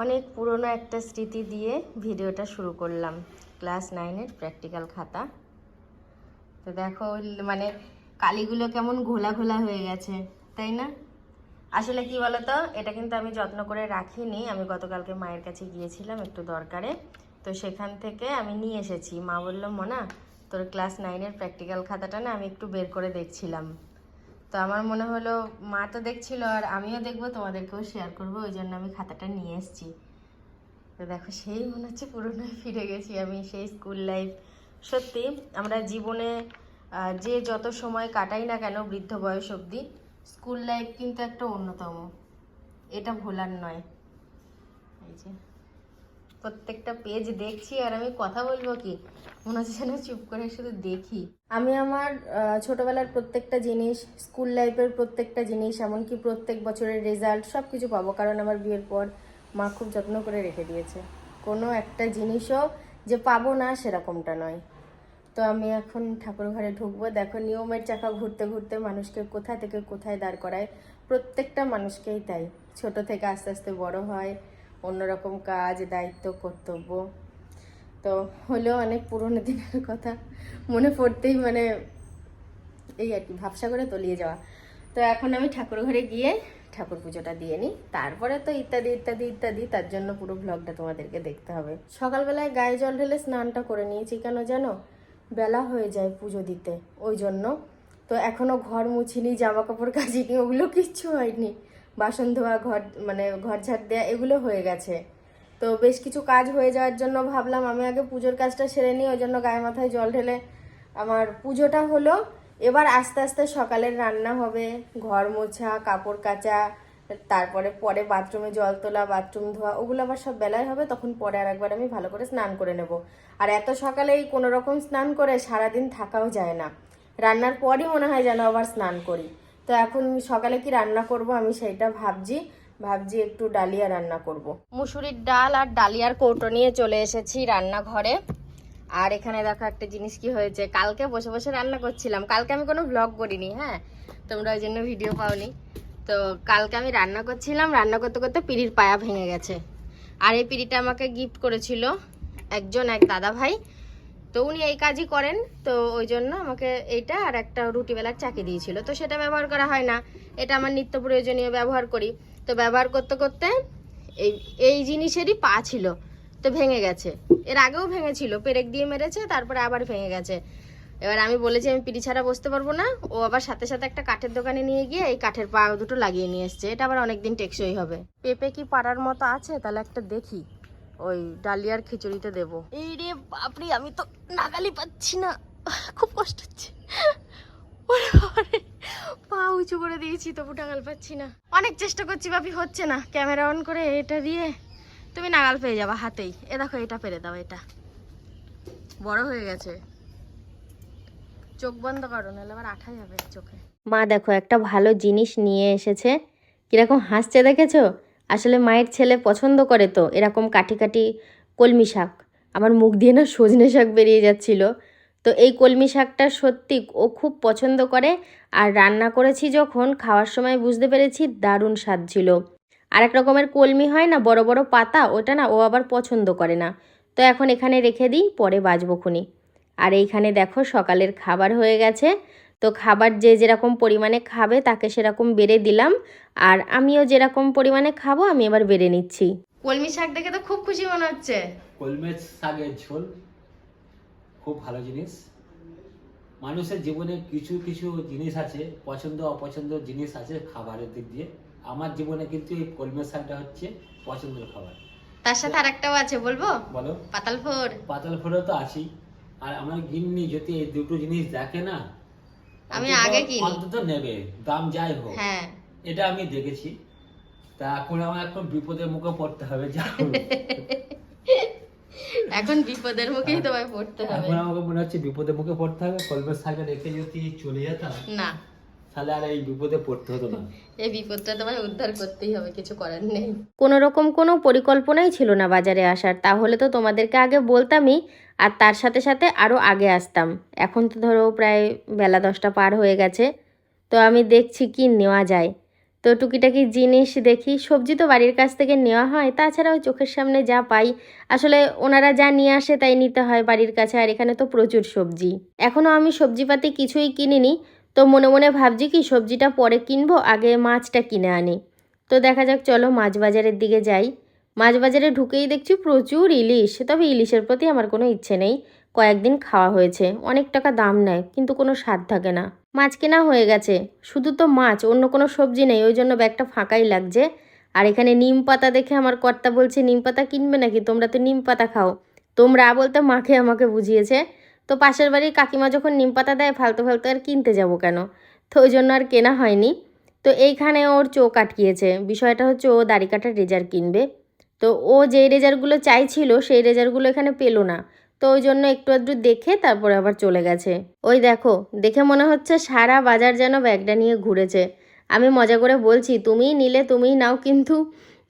অনেক পুরনো একটা স্মৃতি দিয়ে ভিডিওটা শুরু করলাম। ক্লাস নাইনের প্র্যাকটিক্যাল খাতা। তো দেখো মানে কালিগুলো কেমন ঘোলা ঘোলা হয়ে গেছে, তাই না? আসলে কি বলতো, এটা কিন্তু আমি যত্ন করে রাখিনি। আমি গতকালকে মায়ের কাছে গিয়েছিলাম একটু দরকারে। তো সেখান থেকে আমি নিয়ে এসেছি। মা বলল, মোনা, তোর ক্লাস নাইনের প্র্যাকটিক্যাল খাতাটা না আমি একটু বের করে দেখছিলাম। তো আমার মনে হলো, মা তো দেখছিল আর আমিও দেখব, তোমাদেরকেও শেয়ার করব, ওই জন্য আমি খাতাটা নিয়ে এসেছি। তো দেখো, সেই মনে হচ্ছে পুরোনো ফিরে গেছি আমি, সেই স্কুল লাইফ সত্যি, আমরা জীবনে যে যত সময় কাটাই না কেন বৃদ্ধ বয়স অবধি স্কুল লাইফ কিন্তু একটা অন্যতম। এটা ভোলার নয়। এই যে। প্রত্যেকটা পেজ দেখছি আর আমি কথা বলব কি? মনে হচ্ছে যেন চুপ করে শুধু দেখি। আমি আমার ছোটবেলার প্রত্যেকটা জিনিস স্কুল লাইফের প্রত্যেকটা জিনিস, এমনকি প্রত্যেক বছরের রেজাল্ট সব কিছু পাবো। কারণ আমার বিয়ের পর মা খুব যত্ন করে রেখে দিয়েছে। কোনো একটা জিনিসও যে পাবো না সেরকমটা নয়। তো আমি এখন ঠাকুর ঘরে ঢুকবো। দেখো, নিয়মের চাকা ঘুরতে ঘুরতে মানুষকে কোথা থেকে কোথায় দাঁড় করায়, প্রত্যেকটা মানুষকেই তাই। ছোট থেকে আস্তে আস্তে বড় হয়। অন্যরকম কাজ, দায়িত্ব, কর্তব্য। তো হলেও অনেক পুরনো দিনের কথা। মনে পড়তেই মানে এই আর কি, ভাবসা করে তলিয়ে যাওয়া। তো এখন আমি ঠাকুর ঘরে গিয়ে ঠাকুর পুজোটা দিয়ে নিই। তারপরে তো ইত্যাদি ইত্যাদি ইত্যাদি, তার জন্য পুরো ব্লগটা তোমাদেরকে দেখতে হবে। সকালবেলায় গায়ে জল ঢেলে স্নানটা করে নিয়েছি কেন জানো বেলা হয়ে যায় পুজো দিতে, ওই জন্য। তো এখনও ঘর মুছিনি জামা কাপড় কাচিনি, ওগুলো কিচ্ছু হয়নি। বাসন ধোয়া, ঘর মানে ঘর ঝাড় দেওয়া এগুলো হয়ে গেছে। তো বেশ কিছু কাজ হয়ে যাওয়ার জন্য ভাবলাম, আমি আগে পুজোর কাজটা সেরে নিই, ওই জন্য গায়ে মাথায় জল ঢেলে আমার পুজোটা হলো। এবার আস্তে আস্তে সকালের রান্না হবে, ঘর মোছা, কাপড় কাচা, তারপরে পরে বাথরুমে জল তোলা, বাথরুম ধোয়া, ওগুলো আবার সব বেলায় হবে, তখন পরে আর একবার আমি ভালো করে স্নান করে নেব। আর এত সকালেই কোনো রকম স্নান করে সারাদিন থাকাও যায় না। রান্নার পরই মনে হয় যেন আবার স্নান করি। তো এখন সকালে কি রান্না করব আমি সেইটা ভাবছি। ভাবছি একটু ডালিয়া রান্না করব। মুসুরির ডাল আর ডালিয়ার কৌটো নিয়ে চলে এসেছি রান্নাঘরে। আর এখানে দেখো একটা জিনিস কি হয়েছে, কালকে বসে বসে রান্না করছিলাম। কালকে আমি কোনো ব্লগ করিনি হ্যাঁ? তোমরা ওই জন্য ভিডিও পাওনি। তো কালকে আমি রান্না করছিলাম, রান্না করতে করতে পিড়ির পায়া ভেঙে গেছে। আর এই পিড়িটা আমাকে গিফট করেছিল একজন এক দাদা ভাই তো উনি এই কাজই করেন। তো ওই জন্য আমাকে এইটা আর একটা রুটি বেলার চাকি দিয়েছিল। তো সেটা ব্যবহার করা হয় না। এটা আমার নিত্য প্রয়োজনীয় ব্যবহার করি। তো ব্যবহার করতে করতে এই এই জিনিসেরই পা ছিল। তো ভেঙে গেছে। এর আগেও ভেঙেছিল। পেরেক দিয়ে মেরেছে, তারপরে আবার ভেঙে গেছে। এবার আমি বলেছি, আমি পিড়ি ছাড়া বসতে পারব না। ও আবার সাথে সাথে একটা কাঠের দোকানে নিয়ে গিয়ে এই কাঠের পা দুটো লাগিয়ে নিয়ে এসছে। এটা আবার অনেকদিন টেকসই হবে। পেঁপে কি পাড়ার মতো আছে? তাহলে একটা দেখি। ওই ডালিয়ার খিচুড়িতে দেবো। এই রে বাপরে আমি তো নাগালি পাচ্ছি না। খুব কষ্ট হচ্ছে। ওরে পা উঁচু করে দিয়েছি তবু নাগাল পাচ্ছি না। অনেক চেষ্টা করছি বাপি হচ্ছে না। ক্যামেরা অন করে এটা দিয়ে তুমি নাগাল পেয়ে যাবা হাতেই। এ দেখো এটা পেরে দাও এটা। বড় হয়ে গেছে। চোখ বন্ধ করো নাহলে আবার আঠা যাবে চোখে। মা দেখো একটা ভালো জিনিস নিয়ে এসেছে। কীরকম হাসছে দেখেছ? আসলে মায়ের ছেলে পছন্দ করে তো, এরকম কাঠি কাঠি কলমি শাক। আমার মুখ দিয়ে না সজনে শাক বেরিয়ে যাচ্ছিল। তো এই কলমি শাকটা সত্যি ও খুব পছন্দ করে আর রান্না করেছি যখন খাওয়ার সময় বুঝতে পেরেছি দারুণ স্বাদ ছিল। আর এক রকমের কলমি হয় না, বড় বড় পাতা, ওটা না ও আবার পছন্দ করে না। তো এখন এখানে রেখে দিই, পরে বাজবো খুনি। আর এইখানে দেখো সকালের খাবার হয়ে গেছে। তো খাবার যে যেরকম পরিমাণে খাবে তাকে সেরকম বেড়ে দিলাম। আর আমিও যেরকম পরিমাণে খাব আমি এবার বেড়ে নিচ্ছি। কলমি শাক দেখে তো খুব খুশি মনে হচ্ছে। কলমের শাকের ঝোল খুব ভালো জিনিস। মানুষের জীবনে কিছু কিছু জিনিস আছে পছন্দ অপছন্দ জিনিস আছে খাবারের দিক দিয়ে। আমার জীবনে কিন্তু এই কলমের শাকটা হচ্ছে পছন্দের খাবার। তার সাথে আরেকটাও আছে বলব? বলো। পাতাল ফোর পাতাল ফোড়া তো আছি আর আমার গিন্নি যদি এই দুটো জিনিস দেখে না আমি আগে কিনি। অন্তত নেবে দাম যাই হোক। হ্যাঁ। এটা আমি দেখেছি। তা এখন আমার এখন বিপদের মুখে পড়তে হবে যা এখন বিপদের মুখেই তোমায় পড়তে হবে। এখন আমাকে মনে হচ্ছে বিপদের মুখে পড়তে হবে কলবের সাইডে রেখে যদি চলে যেতাম। না। তাহলে আর এই বিপদে পড়তে হতো না। এই বিপদটা তোমায় উদ্ধার করতেই হবে কিছু করার নেই। কোনো রকম কোনো পরিকল্পনাই ছিল না বাজারে আসার তাহলে তো তোমাদেরকে আগে বলতামই আর তার সাথে সাথে আরও আগে আসতাম। এখন তো ধরো প্রায় বেলা দশটা পার হয়ে গেছে তো আমি দেখছি কি নেওয়া যায়। তো টুকিটাকি জিনিস দেখি সবজি তো বাড়ির কাছ থেকে নেওয়া হয় তাছাড়াও চোখের সামনে যা পাই। আসলে ওনারা যা নিয়ে আসে তাই নিতে হয় বাড়ির কাছে আর এখানে তো প্রচুর সবজি। এখনও আমি সবজিপাতি কিছুই কিনিনি তো মনে মনে ভাবছি কি সবজিটা পরে কিনবো, আগে মাছটা কিনে আনি। তো দেখা যাক, চলো মাছ বাজারের দিকে যাই। মাছ বাজারে ঢুকেই দেখছি প্রচুর ইলিশ, তবে ইলিশের প্রতি আমার কোনো ইচ্ছে নেই। কয়েকদিন খাওয়া হয়েছে, অনেক টাকা দাম নেয়, কিন্তু কোনো স্বাদ থাকে না। মাছ কেনা হয়ে গেছে, শুধু তো মাছ, অন্য কোনো সবজি নেই, ওই জন্য ব্যাগটা ফাঁকাই লাগছে। আর এখানে নিম পাতা দেখে আমার কর্তা বলছে, নিম পাতা কিনবে নাকি? তোমরা তো নিম পাতা খাও। তোমরা বলতে মাকে আমাকে বুঝিয়েছে। তো পাশের বাড়ির কাকিমা যখন নিম পাতা দেয়, ফালতু ফালতু আর কিনতে যাব কেন? তো ওই জন্য আর কেনা হয়নি। তো এইখানে ওর চোখ আটকিয়েছে। বিষয়টা হচ্ছে ও দাড়ি কাটার রেজার কিনবে। তো ও যেই রেজারগুলো চাইছিল, সেই রেজারগুলো এখানে পেল না। তো ওই জন্য একটু আধটু দেখে তারপরে আবার চলে গেছে। ওই দেখো, দেখে মনে হচ্ছে সারা বাজার যেন ব্যাগটা নিয়ে ঘুরেছে। আমি মজা করে বলছি, তুমিই নিলে, তুমিই নাও কিন্তু।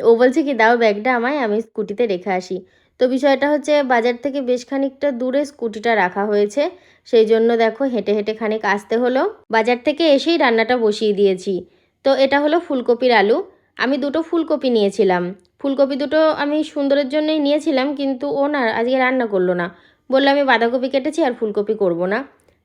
ও বলছে কি, দাও ব্যাগটা আমায়, আমি স্কুটিতে রেখে আসি। তো বিষয়টা হচ্ছে বাজার থেকে বেশ খানিকটা দূরে স্কুটিটা রাখা হয়েছে। সেই জন্য দেখো হেঁটে হেঁটে খানিক আসতে হলো। বাজার থেকে এসেই রান্নাটা বসিয়ে দিয়েছি। তো এটা হলো ফুলকপির আলু। আমি দুটো ফুলকপি নিয়েছিলাম। ফুলকপি দুটো আমি সুন্দরের জন্যই নিয়েছিলাম, কিন্তু ও না আজকে রান্না করল না। বলল, আমি বাঁধাকপি কেটেছি আর ফুলকপি করব না।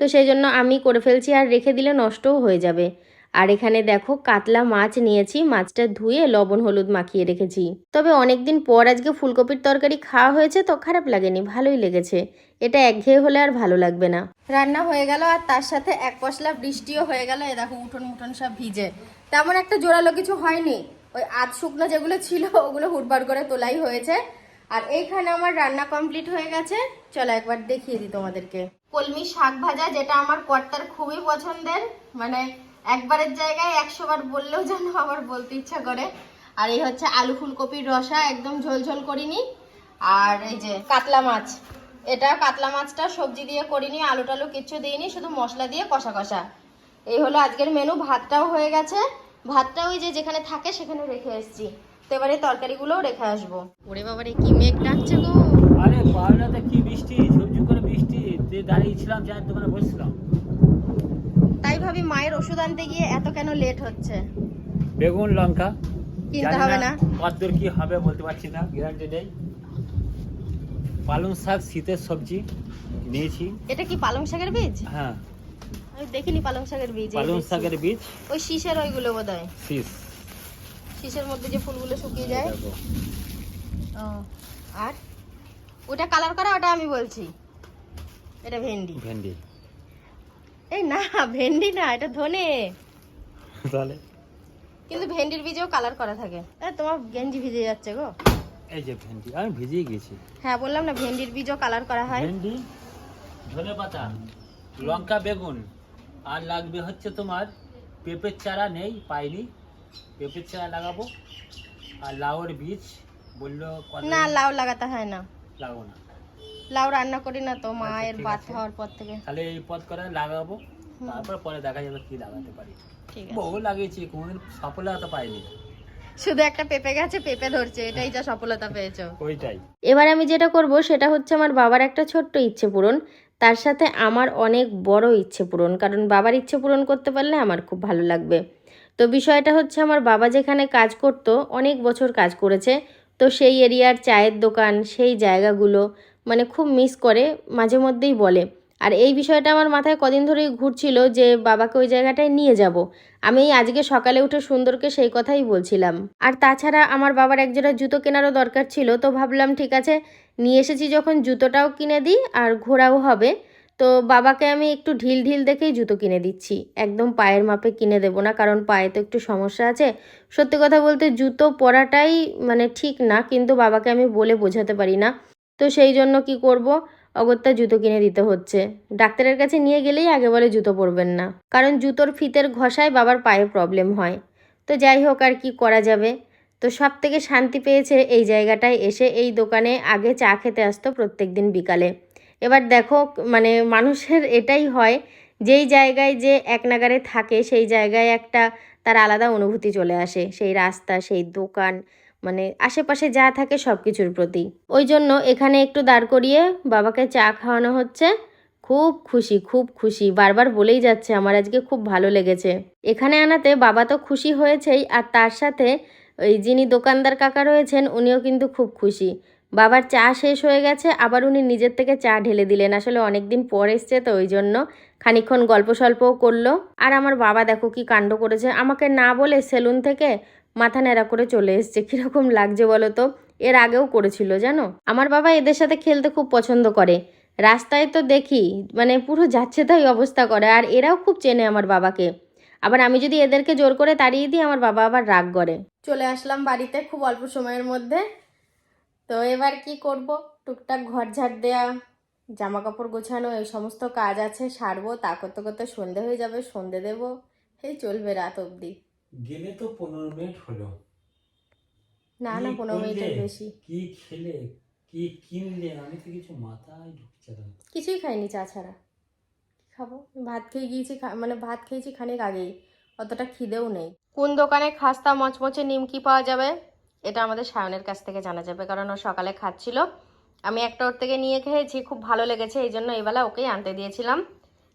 তো সেই জন্য আমি করে ফেলছি আর রেখে দিলে নষ্টও হয়ে যাবে। আর এখানে দেখো কাতলা মাছ নিয়েছি, মাছটা ধুয়ে লবণ, হলুদ মাখিয়ে রেখেছি। তবে অনেক দিন পর আজকে ফুলকপির তরকারি খাওয়া হয়েছে তো খারাপ লাগেনি, ভালোই লেগেছে। এটা একঘেয়ে হলে আর ভালো লাগবে না। রান্না হয়ে গেল আর তার সাথে এক পশলা বৃষ্টিও হয়ে গেল, এ দেখো উঠোন মুঠোন সব ভিজে। তেমন একটা জোরালো কিছু হয়নি, ওই আধ শুকনো যেগুলো ছিল ওগুলো হুটবার করে তোলাই হয়েছে। আর এইখানে আমার রান্না কমপ্লিট হয়ে গেছে, চলো একবার দেখিয়ে দিই তোমাদেরকে। কলমি শাক ভাজা, যেটা আমার কর্তার খুবই পছন্দের মানে একবারের জায়গায় একশো বার বললেও যেন আমার বলতে ইচ্ছা করে। আর এই হচ্ছে আলু ফুলকপির রসা, একদম ঝোল ঝোল করিনি। আর এই যে কাতলা মাছ, এটা কাতলা মাছটা সবজি দিয়ে করিনি, আলু টালু কিচ্ছু দিইনি, শুধু মশলা দিয়ে কষা কষা। এই হলো আজকের মেনু ভাতটাও হয়ে গেছে। ভাতটা ওই যে যেখানে থাকে সেখানে রেখে এসেছি। তো এবারে তরকারিগুলোও রেখে আসব। ওরে বাবারে, কি মেঘ ডাকছে গো। আরে পাহাড়াতে কি বৃষ্টি ঝুমঝুম করে বৃষ্টি। দাঁড়িয়েছিলাম চায়ের দোকানে বসছিলাম। ভাবি মায়ের ওষুধ আনতে গিয়ে এত কেন লেট হচ্ছে? বেগুন লঙ্কা। কিনতে হবে না। কতদূর কি হবে বলতে পারছি না গ্যারান্টি নেই। পালং শাক শীতের সবজি নিয়েছি। এটা কি পালং শাকের বীজ? হ্যাঁ। আমি দেখিনি পালং শাকের বীজ পালং শাকের বীজ। ওই শীষের ওইগুলো বোধ হয় শীষ। শীষের মধ্যে যে ফুলগুলো শুকিয়ে যায়। ও আর? ওটা কালার করা ওটা আমি বলছি। এটা ভেন্ডি। ভেন্ডি। এই না ভেন্ডি না এটা ধনে। তাহলে? কিন্তু ভেন্ডির বীজেও কালার করা থাকে। এ, তোমার গেঞ্জি ভিজে যাচ্ছে গো। এই যে ভেন্ডি আমি ভিজিয়ে গেছি। হ্যাঁ বললাম না ভেন্ডির বীজও কালার করা হয়। ভেন্ডি ধনে পাতা লঙ্কা বেগুন আর লাগবে হচ্ছে তোমার পেঁপের চারা নেই পাইনি। পেঁপের চারা লাগাবো। আর লাউয়ের বীজ বলল না লাউ লাগাতে হয় না। লাগাবো না। লাউ রান্না করি না তো মায়ের ঠিক বাত হওয়ার পর থেকে। তাহলে এই পথ করে লাগাবো তারপর পরে দেখা যাবে কি লাগাতে পারি। ঠিক আছে। বহু লাগিয়েছি কোনোদিন সফলতা পাইনি। শুধু একটা পেঁপে গাছে পেঁপে ধরছে এটাই যা সফলতা পেয়েছ। ওইটাই। এবার আমি যেটা করব সেটা হচ্ছে আমার বাবার একটা ছোট্ট ইচ্ছে পূরণ। তার সাথে আমার অনেক বড় ইচ্ছে পূরণ কারণ বাবার ইচ্ছে পূরণ করতে পারলে আমার খুব ভালো লাগবে। তো বিষয়টা হচ্ছে আমার বাবা যেখানে কাজ করতো অনেক বছর কাজ করেছে। তো সেই এরিয়ার চায়ের দোকান সেই জায়গাগুলো মানে খুব মিস করে, মাঝে মধ্যেই বলে। আর এই বিষয়টা আমার মাথায় কদিন ধরেই ঘুরছিল যে, বাবাকে ওই জায়গাটায় নিয়ে যাব। আমি আজকে সকালে উঠে সুন্দরকে সেই কথাই বলছিলাম। আর তাছাড়া আমার বাবার একজোড়া জুতো কেনারও দরকার ছিল, তো ভাবলাম, ঠিক আছে, নিয়ে এসেছি যখন জুতোটাও কিনে দিই আর ঘোরাও হবে, তো বাবাকে আমি একটু ঢিল ঢিল দেখেই জুতো কিনে দিচ্ছি। একদম পায়ের মাপে কিনে দেবো না, কারণ পায়ে তো একটু সমস্যা আছে। সত্যি কথা বলতে জুতো পরাটাই মানে ঠিক না, কিন্তু বাবাকে আমি বলে বোঝাতে পারি না। তো সেই জন্য কি করব? অগত্যা জুতো কিনে দিতে হচ্ছে। ডাক্তারের কাছে নিয়ে গেলেই আগে বলে জুতো পরবেন না। কারণ জুতোর ফিতের ঘষায় বাবার পায়ে প্রবলেম হয়। তো যাই হোক, আর কি করা যাবে? তো সব থেকে শান্তি পেয়েছে এই জায়গাটায় এসে এই দোকানে আগে চা খেতে আসতো প্রত্যেক দিন বিকালে। এবার দেখো মানে মানুষের এটাই হয়, যেই জায়গায় যে এক নাগারে থাকে, সেই জায়গায় একটা তার আলাদা অনুভূতি চলে আসে। সেই রাস্তা, সেই দোকান মানে আশেপাশে যা থাকে সব কিছুর প্রতি। ওই জন্য এখানে একটু দাঁড় করিয়ে বাবাকে চা খাওয়ানো হচ্ছে। খুব খুশি খুব খুশি। বারবার বলেই যাচ্ছে, আমার আজকে খুব ভালো লেগেছে। এখানে আনাতে বাবা তো খুশি হয়েছেই, আর তার সাথে ওই যিনি দোকানদার কাকা রয়েছেন, উনিও কিন্তু খুব খুশি। বাবার চা শেষ হয়ে গেছে, আবার উনি নিজের থেকে চা ঢেলে দিলেন। আসলে অনেক দিন পর এসছে তো ওই জন্য খানিক্ষণ গল্প সল্পও করল। আর আমার বাবা দেখো কি কাণ্ড করেছে। আমাকে না বলে সেলুন থেকে মাথা ন্যাড়া করে চলে এসছে। কীরকম লাগছে বলো তো? এর আগেও করেছিল জানো? আমার বাবা এদের সাথে খেলতে খুব পছন্দ করে। রাস্তায় তো দেখি মানে পুরো যাচ্ছে তাই অবস্থা করে, আর এরাও খুব চেনে আমার বাবাকে। আবার আমি যদি এদেরকে জোর করে তাড়িয়ে দিই, আমার বাবা আবার রাগ করে। চলে আসলাম বাড়িতে খুব অল্প সময়ের মধ্যে। তো এবার কি করব? টুকটাক ঘর ঝাড় দেয়া জামা কাপড় গোছানো, এই সমস্ত কাজ আছে, সারবো, তা করতে করতে সন্ধে হয়ে যাবে, সন্ধে দেবো। এই চলবে রাত অবধি। গেলে তো পনেরো মিনিট হলো। না না পনেরো মিনিটের বেশি। কি খেলে? কি কিনলে? আমি তো কিছু মাথায় ঢুকছে না। কিছুই খাইনি চা ছাড়া। খাব? ভাত খেয়ে গিয়েছি খা- মানে ভাত খেয়েছি খানিক আগেই। অতটা খিদেও নেই। কোন দোকানে খাস্তা মচমচে নিমকি পাওয়া যাবে? এটা আমাদের সায়নের কাছ থেকে জানা যাবে কারণ ও সকালে খাচ্ছিল। আমি একটা ওর থেকে নিয়ে খেয়েছি খুব ভালো লেগেছে এই জন্য এইবেলা ওকেই আনতে দিয়েছিলাম।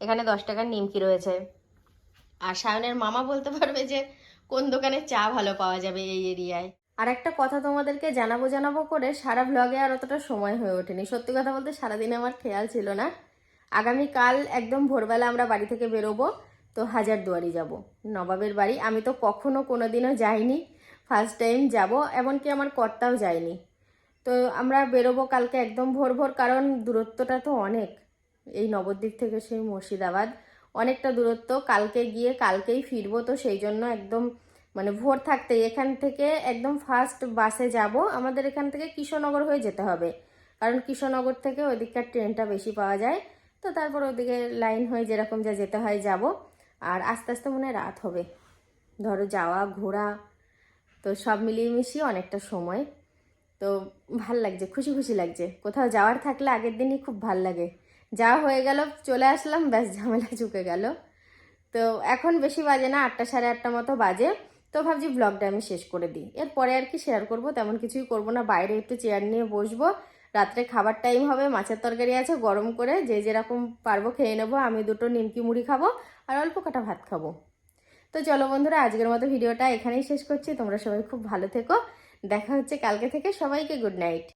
এখানে দশ টাকার নিমকি রয়েছে। আর সায়নের মামা বলতে পারবে যে, কোন দোকানে চা ভালো পাওয়া যাবে এই এরিয়ায়। আর একটা কথা তোমাদেরকে জানাব জানাব করে, সারা ব্লগে আর অতটা সময় হয়ে ওঠেনি। সত্যি কথা বলতে সারাদিনে আমার খেয়াল ছিল না। আগামীকাল একদম ভোরবেলা আমরা বাড়ি থেকে বেরোবো, তো হাজারদুয়ারি যাব, নবাবের বাড়ি। আমি তো কখনো কোনো দিনও যাইনি ফার্স্ট টাইম যাব, এমনকি আমার কর্তাও যায়নি। তো আমরা বেরোবো কালকে একদম ভোর ভোর, কারণ দূরত্বটা তো অনেক। এই নবদ্বীপ থেকে সেই মুর্শিদাবাদ। অনেকটা দূরত্ব, কালকে গিয়ে কালকেই ফিরবো, তো সেই জন্য একদম মানে ভোর থাকতে এখান থেকে একদম ফার্স্ট বাসে যাব। আমাদের এখান থেকে কৃষ্ণনগর হয়ে যেতে হবে। কারণ কৃষ্ণনগর থেকে ওদিককার ট্রেনটা বেশি পাওয়া যায়। তো তারপর ওদিকে লাইন হয়ে যেরকম যা যেতে হয় যাব। আর আস্তে আস্তে মনে রাত হবে। ধরো যাওয়া, ঘোরা, তো সব মিলিয়ে মিশিয়ে অনেকটা সময়। তো ভালো লাগছে, খুশি খুশি লাগছে। কোথাও যাওয়ার থাকলে আগের দিনই খুব ভালো লাগে। যাওয়া হয়ে গেল, চলে আসলাম, ব্যাস ঝামেলা চুকে গেল। তো এখন বেশি বাজে না, আটটা সাড়ে আটটা মতো বাজে। তো ভাবছি ব্লগটা আমি শেষ করে দিই। এরপরে আর কি শেয়ার করব, তেমন কিছুই করব না। বাইরে একটু চেয়ার নিয়ে বসবো। রাত্রে খাবার টাইম হবে, মাছের তরকারি আছে, গরম করে যে যেরকম পারব খেয়ে নেব। আমি দুটো নিমকি মুড়ি খাব আর অল্প কাটা ভাত খাব। তো চলো বন্ধুরা, আজকের মতো ভিডিওটা এখানেই শেষ করছি। তোমরা সবাই খুব ভালো থেকো। দেখা হচ্ছে কালকে থেকে। সবাইকে গুড নাইট